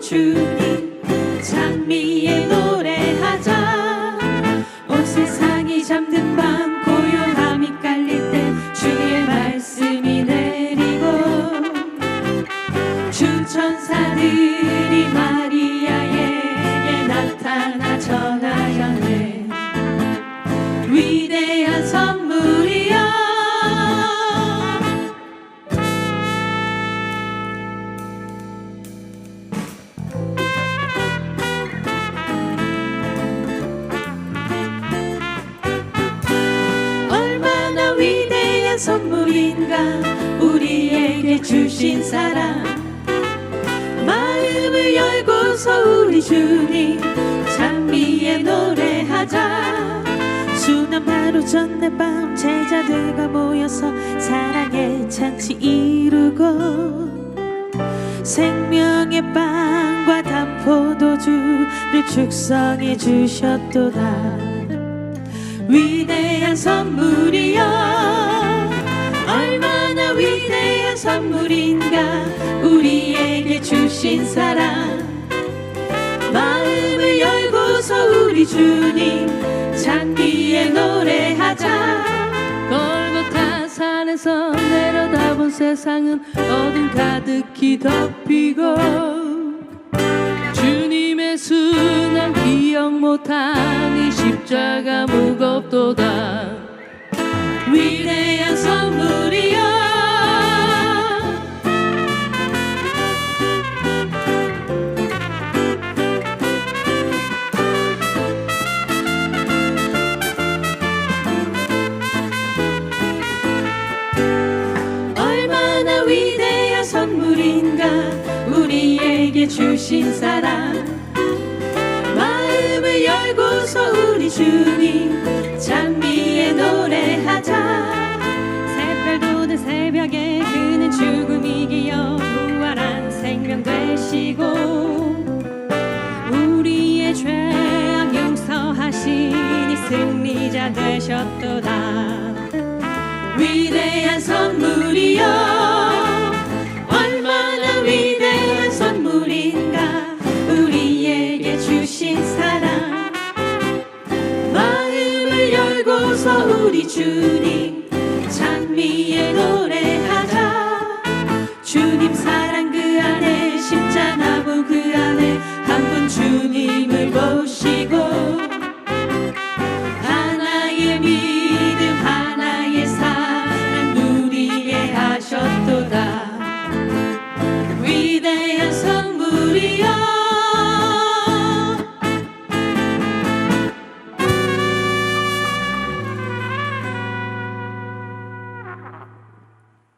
주님 찬미의 노래하자. 온 세상이 잠든 밤 고요함이 깔릴 때 주의 말씀이 내리고 주 천사들이 마리아에게 나타나죠. 선물인가? 우리에게 주신 사랑. 마음을 열고서 우리 주님 찬미의 노래하자. 수난 바로 전날 밤 제자들과 모여서 사랑의 잔치 이루고 생명의 빵과 담포도주를 축성해 주셨도다. 위대한 선물이여 선물인가? 우리에게 주신 사랑. 마음을 열고서 우리 주님 찬미의 노래하자. 골고타 산에서 내려다본 세상은 어둠 가득히 덮이고 주님의 순환 기억 못하니 십자가 무겁도다. 위대한 우리에게 주신 사랑. 마음을 열고서 우리 주님 찬미의 노래하자. 새별 돋은 새벽에 그는 죽음 이기어 부활한 생명 되시고 우리의 죄악 용서하시니 승리자 되셨도다. 위대한 선 우리 주님 찬미의 노래하자 주님 사랑 그 안에 십자나무 그 안에 한 분 주님을 보시고 하나의 미